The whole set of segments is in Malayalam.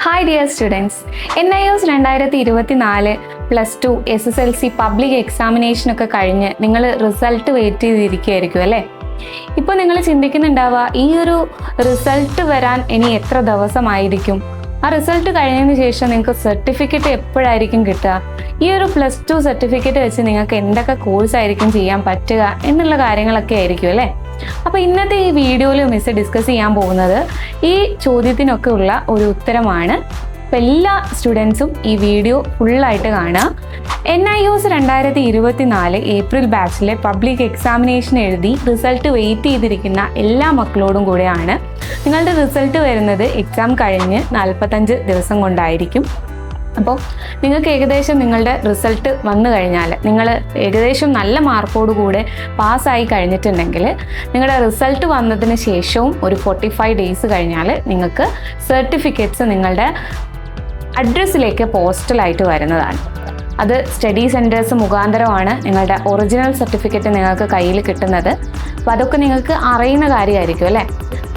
Hi dear students N I S രണ്ടായിരത്തി ഇരുപത്തി നാല് plus two S S L C public എക്സാമിനേഷനൊക്കെ കഴിഞ്ഞ് നിങ്ങൾ റിസൾട്ട് വെയിറ്റ് ചെയ്തിരിക്കുകയായിരിക്കും അല്ലേ? ഇപ്പോൾ നിങ്ങൾ ചിന്തിക്കുന്നുണ്ടാവുക ഈ ഒരു റിസൾട്ട് വരാൻ ഇനി എത്ര ദിവസമായിരിക്കും? ആ റിസൾട്ട് കഴിഞ്ഞതിന് ശേഷം നിങ്ങൾക്ക് സർട്ടിഫിക്കറ്റ് എപ്പോഴായിരിക്കും കിട്ടുക? ഈ ഒരു പ്ലസ് ടു സർട്ടിഫിക്കറ്റ് വെച്ച് നിങ്ങൾക്ക് എന്തൊക്കെ കോഴ്സ് ആയിരിക്കും ചെയ്യാൻ പറ്റുക എന്നുള്ള കാര്യങ്ങളൊക്കെ ആയിരിക്കും അല്ലേ? അപ്പോൾ ഇന്നത്തെ ഈ വീഡിയോയിൽ മിസ് ഡിസ്കസ് ചെയ്യാൻ പോകുന്നത് ഈ ചോദ്യത്തിനൊക്കെ ഉള്ള ഒരു ഉത്തരമാണ്. അപ്പം എല്ലാ സ്റ്റുഡൻസും ഈ വീഡിയോ ഫുള്ളായിട്ട് കാണുക. എൻ ഐ ഒസ് രണ്ടായിരത്തി ഇരുപത്തി നാല് ഏപ്രിൽ ബാച്ചിലെ പബ്ലിക് എക്സാമിനേഷൻ എഴുതി റിസൾട്ട് വെയിറ്റ് ചെയ്തിരിക്കുന്ന എല്ലാ മക്കളോടും കൂടെയാണ്. നിങ്ങളുടെ റിസൾട്ട് വരുന്നത് എക്സാം കഴിഞ്ഞ് നാൽപ്പത്തഞ്ച് ദിവസം കൊണ്ടായിരിക്കും. അപ്പോൾ നിങ്ങൾക്ക് ഏകദേശം നിങ്ങളുടെ റിസൾട്ട് വന്നു കഴിഞ്ഞാൽ നിങ്ങൾ ഏകദേശം നല്ല മാർക്കോടുകൂടെ പാസ്സായി കഴിഞ്ഞിട്ടുണ്ടെങ്കിൽ നിങ്ങളുടെ റിസൾട്ട് വന്നതിന് ശേഷവും ഒരു ഫോർട്ടി ഫൈവ് ഡേയ്സ് കഴിഞ്ഞാൽ നിങ്ങൾക്ക് സർട്ടിഫിക്കറ്റ്സ് നിങ്ങളുടെ അഡ്രസ്സിലേക്ക് പോസ്റ്റലായിട്ട് വരുന്നതാണ്. അത് സ്റ്റഡി സെന്റേഴ്സ് മുഖാന്തരമാണ് നിങ്ങളുടെ ഒറിജിനൽ സർട്ടിഫിക്കറ്റ് നിങ്ങൾക്ക് കയ്യിൽ കിട്ടുന്നത്. അപ്പോൾ അതൊക്കെ നിങ്ങൾക്ക് അറിയുന്ന കാര്യമായിരിക്കും അല്ലേ?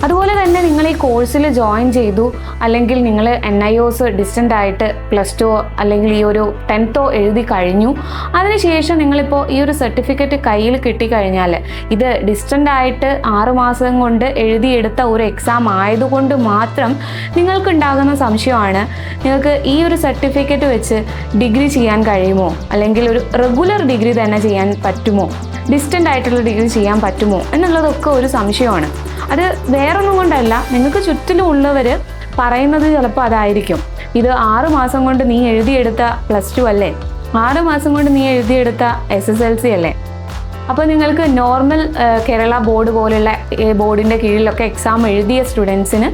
അതുപോലെ തന്നെ നിങ്ങൾ ഈ കോഴ്സിൽ ജോയിൻ ചെയ്തു അല്ലെങ്കിൽ നിങ്ങൾ N I O S distant ആയിട്ട് പ്ലസ് ടു അല്ലെങ്കിൽ ഈ ഒരു ടെൻത്തോ എഴുതി കഴിഞ്ഞു. അതിനുശേഷം നിങ്ങളിപ്പോൾ ഈ ഒരു സർട്ടിഫിക്കറ്റ് കയ്യിൽ കിട്ടിക്കഴിഞ്ഞാൽ ഇത് ഡിസ്റ്റന്റ് ആയിട്ട് ആറുമാസം കൊണ്ട് എഴുതിയെടുത്ത ഒരു എക്സാം ആയതുകൊണ്ട് മാത്രം നിങ്ങൾക്കുണ്ടാകുന്ന സംശയമാണ്. നിങ്ങൾക്ക് ഈ ഒരു സർട്ടിഫിക്കറ്റ് വെച്ച് ഡിഗ്രി ചെയ്യാൻ കഴിയുമോ? അല്ലെങ്കിൽ ഒരു റെഗുലർ ഡിഗ്രി തന്നെ ചെയ്യാൻ പറ്റുമോ? ഡിസ്റ്റന്റ് ആയിട്ടുള്ള ഡിഗ്രി ചെയ്യാൻ പറ്റുമോ? എന്നുള്ളതൊക്കെ ഒരു സംശയമാണ്. അത് വേറൊന്നും കൊണ്ടല്ല. നിങ്ങൾക്ക് ചുറ്റിലും ഉള്ളവർ പറയുന്നത് ചിലപ്പോൾ അതായിരിക്കും. ഇത് ആറ് മാസം കൊണ്ട് നീ എഴുതിയെടുത്ത പ്ലസ് ടു അല്ലേ? ആറ് മാസം കൊണ്ട് നീ എഴുതിയെടുത്ത എസ് എസ് എൽ സി അല്ലേ? അപ്പോൾ നിങ്ങൾക്ക് നോർമൽ കേരള ബോർഡ് പോലുള്ള ബോർഡിന്റെ കീഴിലൊക്കെ എക്സാം എഴുതിയ സ്റ്റുഡൻസിന്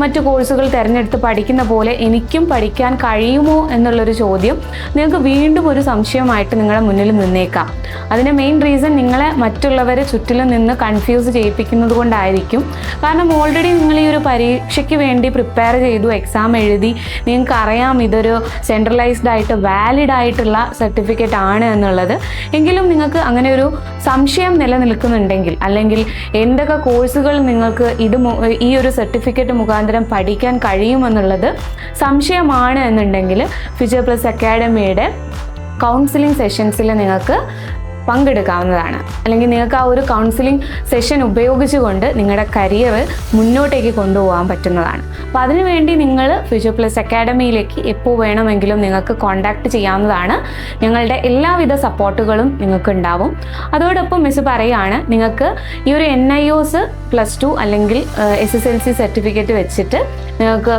മറ്റു കോഴ്സുകൾ തിരഞ്ഞെടുത്ത് പഠിക്കുന്ന പോലെ എനിക്കും പഠിക്കാൻ കഴിയുമോ എന്നുള്ളൊരു ചോദ്യം നിങ്ങൾക്ക് വീണ്ടും ഒരു സംശയമായിട്ട് നിങ്ങളുടെ മുന്നിൽ നിന്നേക്കാം. അതിന്റെ മെയിൻ റീസൺ നിങ്ങളെ മറ്റുള്ളവരെ ചുറ്റിലും നിന്ന് കൺഫ്യൂസ് ചെയ്യിപ്പിക്കുന്നത് കൊണ്ടായിരിക്കും. കാരണം ഓൾറെഡി നിങ്ങൾ ഈ ഒരു പരീക്ഷയ്ക്ക് വേണ്ടി പ്രിപ്പയർ ചെയ്തു എക്സാം എഴുതി നിങ്ങൾക്ക് അറിയാം ഇതൊരു സെൻട്രലൈസ്ഡ് ആയിട്ട് വാലിഡ് ആയിട്ടുള്ള സർട്ടിഫിക്കറ്റ് ആണ് എന്നുള്ളത്. എങ്കിലും നിങ്ങൾക്ക് അങ്ങനെ ഒരു സംശയം നിലനിൽക്കുന്നുണ്ടെങ്കിൽ അല്ലെങ്കിൽ എന്തൊക്കെ കോഴ്സുകൾ നിങ്ങൾക്ക് ഇത് ഈ ഒരു സർട്ടിഫിക്കറ്റ് മുഖാന്തരം പഠിക്കാൻ കഴിയുമെന്നുള്ളത് സംശയമാണ് എന്നുണ്ടെങ്കിൽ ഫ്യൂച്ചർ പ്ലസ് അക്കാഡമിയുടെ കൗൺസിലിംഗ് സെഷൻസിൽ നിങ്ങൾക്ക് പങ്കെടുക്കാവുന്നതാണ്. അല്ലെങ്കിൽ നിങ്ങൾക്ക് ആ ഒരു കൗൺസിലിംഗ് സെഷൻ ഉപയോഗിച്ചുകൊണ്ട് നിങ്ങളുടെ കരിയർ മുന്നോട്ടേക്ക് കൊണ്ടുപോകാൻ പറ്റുന്നതാണ്. അപ്പോൾ അതിനുവേണ്ടി നിങ്ങൾ ഫ്യൂച്ചർ പ്ലസ് അക്കാഡമിയിലേക്ക് എപ്പോൾ വേണമെങ്കിലും നിങ്ങൾക്ക് കോൺടാക്ട് ചെയ്യാവുന്നതാണ്. ഞങ്ങളുടെ എല്ലാവിധ സപ്പോർട്ടുകളും നിങ്ങൾക്ക് ഉണ്ടാവും അതോടൊപ്പം മിസ് പറയുകയാണ് നിങ്ങൾക്ക് ഈ ഒരു N I O S plus two അല്ലെങ്കിൽ S S L C certificate വെച്ചിട്ട് നിങ്ങൾക്ക്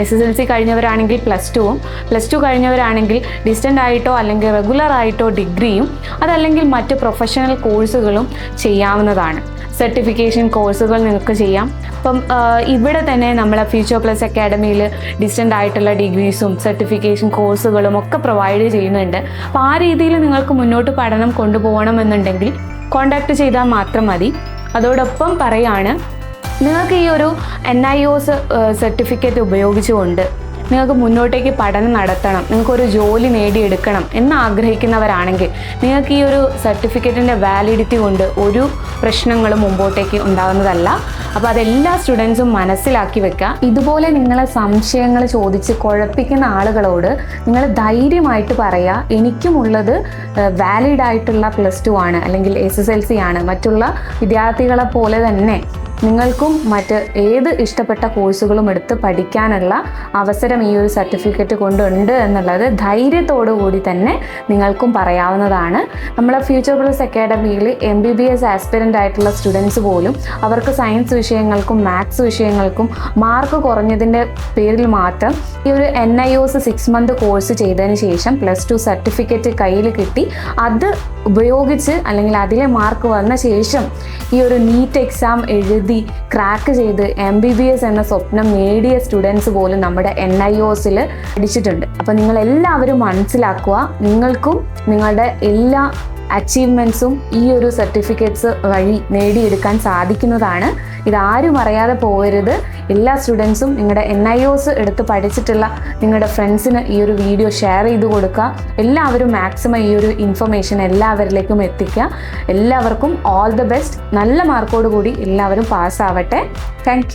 എസ് എസ് എൽ സി കഴിഞ്ഞവരാണെങ്കിൽ പ്ലസ് ടുവും പ്ലസ് ടു കഴിഞ്ഞവരാണെങ്കിൽ ഡിസ്റ്റന്റ് ആയിട്ടോ അല്ലെങ്കിൽ റെഗുലർ ആയിട്ടോ ഡിഗ്രിയും അതല്ലെങ്കിൽ മറ്റ് പ്രൊഫഷണൽ കോഴ്സുകളും ചെയ്യാവുന്നതാണ്. സർട്ടിഫിക്കേഷൻ കോഴ്സുകൾ നിങ്ങൾക്ക് ചെയ്യാം. അപ്പം ഇവിടെ തന്നെ നമ്മളെ ഫ്യൂച്ചർ പ്ലസ് അക്കാഡമിയിൽ ഡിസ്റ്റന്റ് ആയിട്ടുള്ള ഡിഗ്രീസും സർട്ടിഫിക്കേഷൻ കോഴ്സുകളും ഒക്കെ പ്രൊവൈഡ് ചെയ്യുന്നുണ്ട്. അപ്പോൾ ആ രീതിയിൽ നിങ്ങൾക്ക് മുന്നോട്ട് പഠനം കൊണ്ടുപോകണമെന്നുണ്ടെങ്കിൽ കോൺടാക്ട് ചെയ്താൽ മാത്രം മതി. അതോടൊപ്പം പറയാണ് നിങ്ങൾക്ക് ഈ ഒരു എൻ ഐ ഒ സർട്ടിഫിക്കറ്റ് ഉപയോഗിച്ചുകൊണ്ട് നിങ്ങൾക്ക് മുന്നോട്ടേക്ക് പഠനം നടത്തണം. നിങ്ങൾക്കൊരു ജോലി നേടിയെടുക്കണം എന്ന് ആഗ്രഹിക്കുന്നവരാണെങ്കിൽ നിങ്ങൾക്ക് ഈ ഒരു സർട്ടിഫിക്കറ്റിന്റെ വാലിഡിറ്റി കൊണ്ട് ഒരു പ്രശ്നങ്ങളും മുമ്പോട്ടേക്ക് ഉണ്ടാകുന്നതല്ല അപ്പോൾ അതെല്ലാ സ്റ്റുഡൻസും മനസ്സിലാക്കി വെക്കുക ഇതുപോലെ നിങ്ങളെ സംശയങ്ങൾ ചോദിച്ച് കുഴപ്പിക്കുന്ന ആളുകളോട് നിങ്ങൾ ധൈര്യമായിട്ട് പറയുക എനിക്കുമുള്ളത് വാലിഡ് ആയിട്ടുള്ള പ്ലസ് ടു ആണ് അല്ലെങ്കിൽ എസ് എസ് എൽ സി ആണ്. മറ്റുള്ള വിദ്യാർത്ഥികളെ പോലെ തന്നെ നിങ്ങൾക്കും മറ്റ് ഏത് ഇഷ്ടപ്പെട്ട കോഴ്സുകളും എടുത്ത് പഠിക്കാനുള്ള അവസരം ഈ ഒരു സർട്ടിഫിക്കറ്റ് കൊണ്ടുണ്ട് എന്നുള്ളത് ധൈര്യത്തോടു കൂടി തന്നെ നിങ്ങൾക്കും പറയാവുന്നതാണ്. നമ്മളെ future plus അക്കാഡമിയിൽ M B B S aspirant ആയിട്ടുള്ള സ്റ്റുഡൻസ് പോലും അവർക്ക് സയൻസ് വിഷയങ്ങൾക്കും മാത്സ് വിഷയങ്ങൾക്കും മാർക്ക് കുറഞ്ഞതിന്റെ പേരിൽ മാത്രം ഈ ഒരു N I O S six month course ചെയ്തതിന് ശേഷം പ്ലസ് ടു സർട്ടിഫിക്കറ്റ് കയ്യിൽ കിട്ടി. അത് ഉപയോഗിച്ച് അല്ലെങ്കിൽ അതിലെ മാർക്ക് വന്ന ശേഷം ഈ ഒരു നീറ്റ് എക്സാം എഴുതി ക്രാക്ക് ചെയ്ത് എം ബി ബി എസ് എന്ന സ്വപ്നം നേടിയ സ്റ്റുഡൻസ് പോലും നമ്മുടെ എൻ ഐ ഒസിൽ പഠിച്ചിട്ടുണ്ട്. അപ്പോൾ നിങ്ങൾ എല്ലാവരും മനസ്സിലാക്കുക നിങ്ങൾക്കും നിങ്ങളുടെ എല്ലാ അച്ചീവ്മെന്റ്സും ഈ ഒരു സർട്ടിഫിക്കറ്റ്സ് വഴി നേടിയെടുക്കാൻ സാധിക്കുന്നതാണ്. ഇതാരും അറിയാതെ പോകരുത്. എല്ലാ സ്റ്റുഡൻസും നിങ്ങളുടെ എൻ ഐ ഒസ് എടുത്ത് പഠിച്ചിട്ടുള്ള നിങ്ങളുടെ ഫ്രണ്ട്സിന് ഈ ഒരു വീഡിയോ ഷെയർ ചെയ്ത് കൊടുക്കുക. എല്ലാവരും മാക്സിമം ഈ ഒരു ഇൻഫർമേഷൻ എല്ലാവരിലേക്കും എത്തിക്കുക. എല്ലാവർക്കും ഓൾ ദ ബെസ്റ്റ് നല്ല മാർക്കോട് കൂടി എല്ലാവരും പാസ്സാവട്ടെ താങ്ക്